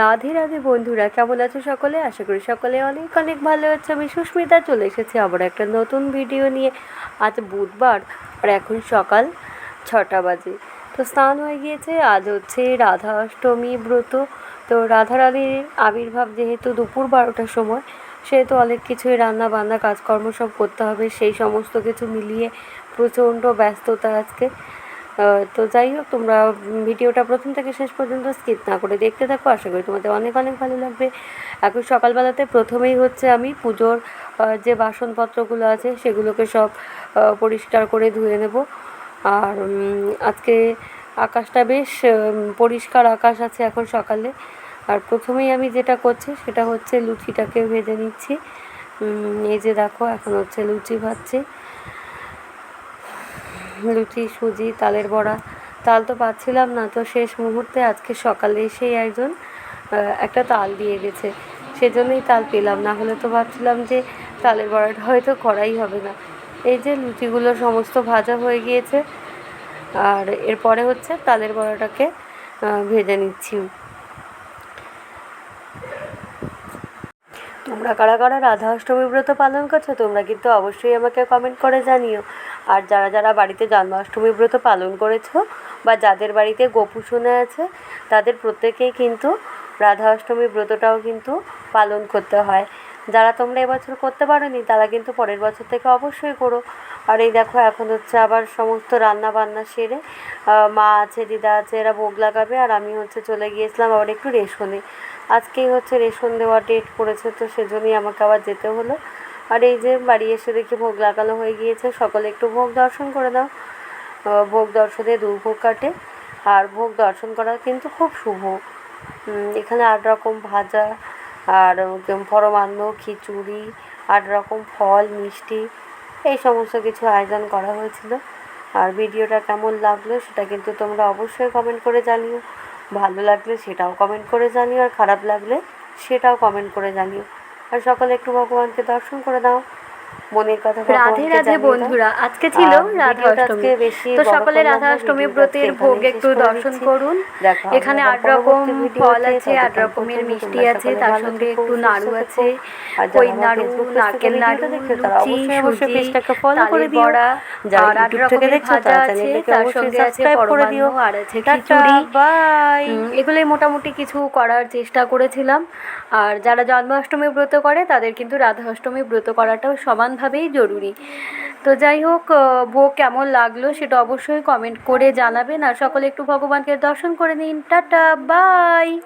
রাধে রাধে বন্ধুরা, কেমন আছো সকলে? আশা করি সকলে অনেক অনেক ভালো আছে। আমি সুস্মিতা, চলে এসেছি আবার একটা নতুন ভিডিও নিয়ে। আজ বুধবার আর এখন সকাল ছটা বাজে। তো স্নান হয়ে গিয়েছে, আজ হচ্ছে রাধা অষ্টমী ব্রত। তো রাধারানীর আবির্ভাব যেহেতু দুপুর বারোটার সময়, সেহেতু অনেক কিছুই রান্না বান্না, কাজকর্ম সব করতে হবে। সেই সমস্ত কিছু মিলিয়ে প্রচণ্ড ব্যস্ততা আজকে। তো যাই হোক, তোমরা ভিডিওটা প্রথম থেকে শেষ পর্যন্ত স্কিপ না করে দেখতে থাকো। আশা করি তোমাদের অনেক অনেক ভালো লাগবে। এখন সকালবেলাতে প্রথমেই হচ্ছে আমি পুজোর যে বাসনপত্রগুলো আছে সেগুলোকে সব পরিষ্কার করে ধুয়ে নেব। আর আজকে আকাশটা বেশ পরিষ্কার আকাশ আছে এখন সকালে। আর প্রথমেই আমি যেটা করছি সেটা হচ্ছে লুচিটাকে ভেজে নিচ্ছি। এই যে দেখো, এখন হচ্ছে লুচি ভাজছি। লুচি সুজি, তালের বড়া। তাল তো পাচ্ছিলাম না, তো শেষ মুহূর্তে আজকে সকালে এসেই একজন একটা তাল দিয়ে গেছে। সেজন্যই তাল পেলাম, না হলে তো ভাবছিলাম যে তালের বড়াটা হয়তো করাই হবে না। এই যে লুচিগুলো সমস্ত ভাজা হয়ে গিয়েছে, আর এরপরে হচ্ছে তালের বড়াটাকে ভেজে নিচ্ছি। তোমরা কারা কারা রাধা অষ্টমী ব্রত পালন করছ, তোমরা কিন্তু অবশ্যই আমাকে কমেন্ট করে জানিও। আর যারা যারা বাড়িতে জন্মাষ্টমী ব্রত পালন করেছ, বা যাদের বাড়িতে গোপু শুনে আছে, তাদের প্রত্যেকেই কিন্তু রাধা অষ্টমী ব্রতটাও কিন্তু পালন করতে হয়। যারা তোমরা এবছর করতে পারোনি, তারা কিন্তু পরের বছর থেকে অবশ্যই করো। আর এই দেখো, এখন হচ্ছে আবার সমস্ত রান্না বান্না সেরে মা আছে, দিদা আছে, এরা ভোগ লাগাবে, আর আমি হচ্ছে চলে গিয়েছিলাম আবার একটু রেশনে। আজকেই হচ্ছে রেশন দেওয়া ডেট পড়েছে তো সেজন্যই আমাকে আবার যেতে হলো। আর এই যে বাড়ি এসে দেখি ভোগ লাগানো হয়ে গিয়েছে, সকলে একটু ভোগ দর্শন করে দাও ভোগ দর্শনে দুর্ভোগ কাটে, আর ভোগ দর্শন করা কিন্তু খুব শুভ। এখানে আট রকম ভাজা, আর পরমান্ন, খিচুড়ি, আট রকম ফল, মিষ্টি, এই সমস্ত কিছু আয়োজন করা হয়েছিল। আর ভিডিওটা কেমন লাগল সেটা কিন্তু তোমরা অবশ্যই কমেন্ট করে জানিও। ভালো লাগলে সেটাও কমেন্ট করে জানিও আর খারাপ লাগলে সেটাও কমেন্ট করে জানিও। আর সকালে একটু ভগবানকে দর্শন করে দাও। মনের কথা রাধে রাধে বন্ধুরা আজকে ছিল রাধা অষ্টমী। তো সকলে রাধা অষ্টমী ব্রতের ভোগ একটু দর্শন করুন। এখানে আট রকম ফল আছে আট রকমের মিষ্টি আছে তার সঙ্গে একটু নাড়ু আছে আমার নাড়ু নারকেল নাড়ু লুচি সুজি করে তালের। বড়া যারা YouTube থেকে দেখছ, তারা চ্যানেলটাকে অবশ্যই সঙ্গে করে দিও। আর আছে খিচুড়ি। উম, এগুলোই মোটামুটি কিছু করার চেষ্টা করেছিলাম। আর যারা জন্মাষ্টমী ব্রত করে তাদের কিন্তু রাধা অষ্টমী ব্রত করাটাও সমানভাবেই জরুরি। তো যাই হোক আহ, কেমন লাগল সেটা অবশ্যই কমেন্ট করে জানাবেন। আর সকলে একটু ভগবানকে দর্শন করে নিন। Tata bye.